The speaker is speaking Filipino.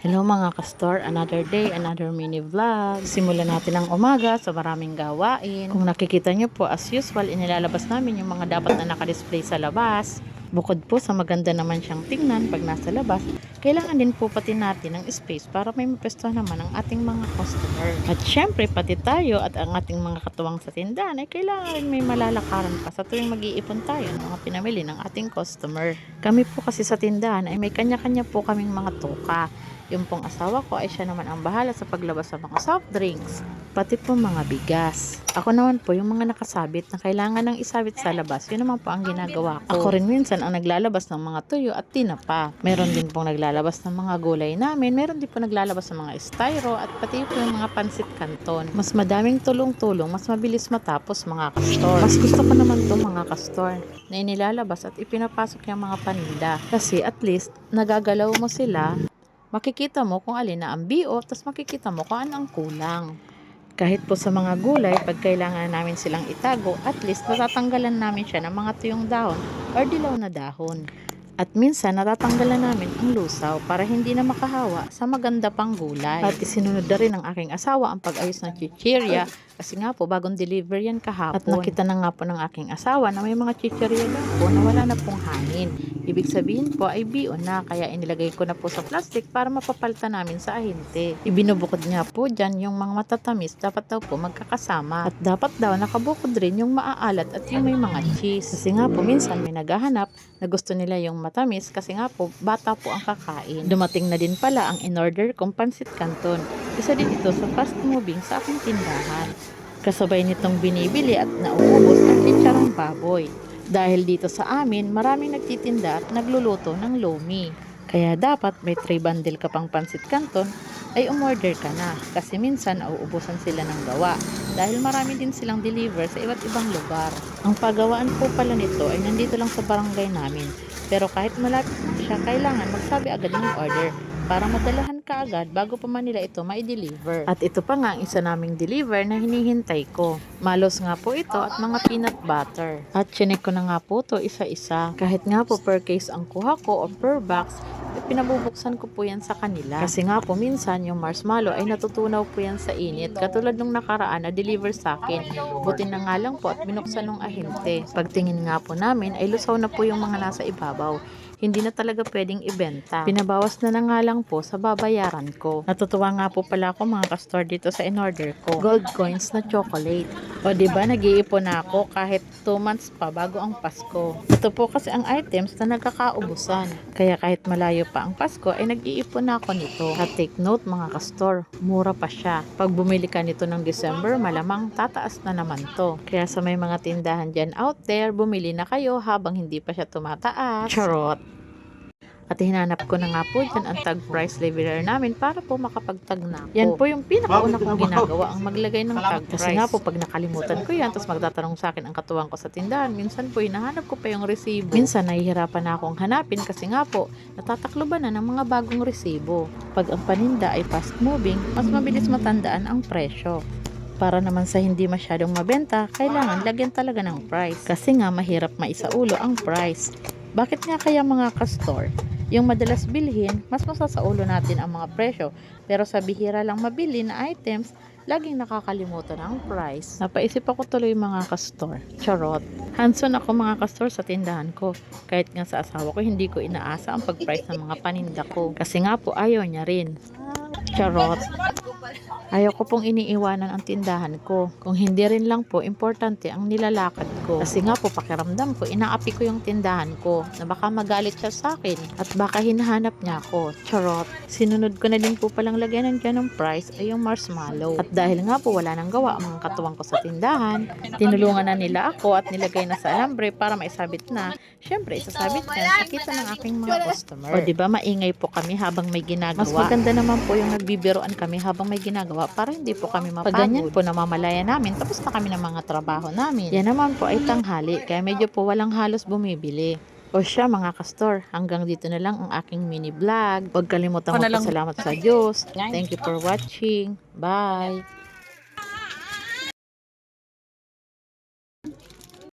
Hello mga kastor, another day, another mini vlog. Simulan natin ang umaga sa maraming gawain. Kung nakikita nyo po, as usual, inilalabas namin yung mga dapat na nakadisplay sa labas. Bukod po sa maganda naman siyang tingnan pag nasa labas, kailangan din po pati natin ng space para may mapesto naman ang ating mga customer. At syempre, pati tayo at ang ating mga katuwang sa tindahan ay kailangan rin may malalakaran pa sa tuwing mag-iipon tayo ng mga pinamili ng ating customer. Kami po kasi sa tindahan ay may kanya-kanya po kaming mga tuka. Yung pong asawa ko ay siya naman ang bahala sa paglabas sa mga soft drinks, pati po mga bigas. Ako naman po yung mga nakasabit na kailangan ng isabit sa labas, yun naman po ang ginagawa ko. Ako rin minsan ang naglalabas ng mga tuyo at tinapa. Meron din pong naglalabas ng mga gulay namin, meron din po naglalabas ng mga styro at pati po yung mga pansit canton. Mas madaming tulong-tulong, mas mabilis matapos mga kastor. Mas gusto ko naman to mga kastor na inilalabas at ipinapasok yung mga paninda. Kasi at least nagagalaw mo sila makikita mo kung alin na ang bio, tapos makikita mo kung ano ang kulang. Kahit po sa mga gulay, pag kailangan namin silang itago, at least natatanggalan namin siya ng mga tuyong dahon or dilaw na dahon. At minsan natatanggalan namin ang lusaw para hindi na makahawa sa maganda pang gulay. At isinunod na rin ng aking asawa ang pag-ayos ng chichirya kasi nga po bagong deliver yan kahapon. At nakita na nga po ng aking asawa na may mga chichirya lang po na wala na pong hangin. Ibig sabihin po ay bio na kaya inilagay ko na po sa plastic para mapapalitan namin sa ahinte. Ibinubukod nga po dyan yung mga matatamis dapat daw po magkakasama. At dapat daw nakabukod rin yung maaalat at yung may mga cheese. Kasi nga po minsan may naghahanap na gusto nila yung matamis kasi nga po bata po ang kakain. Dumating na din pala ang in-order kong pansit canton. Isa din ito sa fast moving sa aking tindahan. Kasabay nitong binibili at nauubos ang chicharong baboy. Dahil dito sa amin, maraming nagtitinda at nagluluto ng lomi. Kaya dapat may 3 bundle ka pang pansit canton ay umorder ka na kasi minsan nauubusan sila ng gawa dahil marami din silang deliver sa iba't ibang lugar. Ang paggawaan po pala nito ay nandito lang sa barangay namin pero kahit malapit na siya, kailangan magsabi agad ng order para madalahan ka agad bago pa man nila ito mai-deliver. At ito pa nga ang isa naming deliver na hinihintay ko. Malos nga po ito at mga peanut butter. At chinek ko na nga po to isa-isa. Kahit nga po per case ang kuha ko o per box, pinabubuksan ko po yan sa kanila. Kasi nga po minsan yung marshmallow ay natutunaw po yan sa init. Katulad nung nakaraan na deliver sa akin. Buti na nga lang po at binuksan ng ahente. Pagtingin nga po namin ay lusaw na po yung mga nasa ibabaw hindi na talaga pwedeng ibenta. Pinabawas na na nga lang po sa babayaran ko. Natutuwa nga po pala ako mga kastor dito sa in-order ko. Gold coins na chocolate. O di ba nag-iipon na ako kahit 2 months pa bago ang Pasko. Ito po kasi ang items na nagkakaubusan. Kaya kahit malayo pa ang Pasko ay nag-iipon na ako nito. At take note mga kastor, mura pa siya. Pag bumili ka nito ng December, malamang tataas na naman to. Kaya sa may mga tindahan dyan out there, bumili na kayo habang hindi pa siya tumataas. Charot! At hinanap ko na nga po dyan ang tag price leveler namin para po makapagtag na ako. Yan po yung pinakauna kong ginagawa, ang maglagay ng tag price. Kasi nga po pag nakalimutan ko yan, tapos magtatanong sa akin ang katuwang ko sa tindahan, minsan po hinahanap ko pa yung resibo. Minsan nahihirapan na akong hanapin kasi nga po, natatakloban na ng mga bagong resibo. Pag ang paninda ay fast moving, mas mabilis matandaan ang presyo. Para naman sa hindi masyadong mabenta, kailangan lagyan talaga ng price. Kasi nga mahirap maisaulo ang price. Bakit nga kaya mga kastor? Yung madalas bilhin, mas masasaulo natin ang mga presyo. Pero sa bihira lang mabili na items, laging nakakalimutan ang price. Napaisip ako tuloy mga kastor. Charot. Hanson ako mga kastor sa tindahan ko. Kahit nga sa asawa ko, hindi ko inaasa ang pag-price ng mga paninda ko. Kasi nga po, ayaw niya rin. Charot. Ayaw ko pong iniiwanan ang tindahan ko. Kung hindi rin lang po, importante ang nilalakad ko. Kasi nga po, pakiramdam ko, inaapi ko yung tindahan ko na baka magalit siya sa akin at baka hinahanap niya ako. Charot. Sinunod ko na din po palang lagyan ng dyan ng price ay yung marshmallow. At dahil nga po wala nang gawa ang mga katuwang ko sa tindahan, tinulungan na nila ako at nilagay na sa alambre para maisabit na. Siyempre, isasabit na sa kita ng aking mga customer. O di ba maingay po kami habang may ginagawa. Mas maganda naman po yung nagbibiroan kami habang may ginagawa para hindi po kami mapagod. Pag ganyan po namamalaya namin, tapos na kami ng mga trabaho namin. Yan naman po ay tanghali, kaya medyo po walang halos bumibili. O siya mga kastor, hanggang dito na lang ang aking mini vlog. Huwag kalimutan magpasalamat sa Diyos. Thank you for watching. Bye!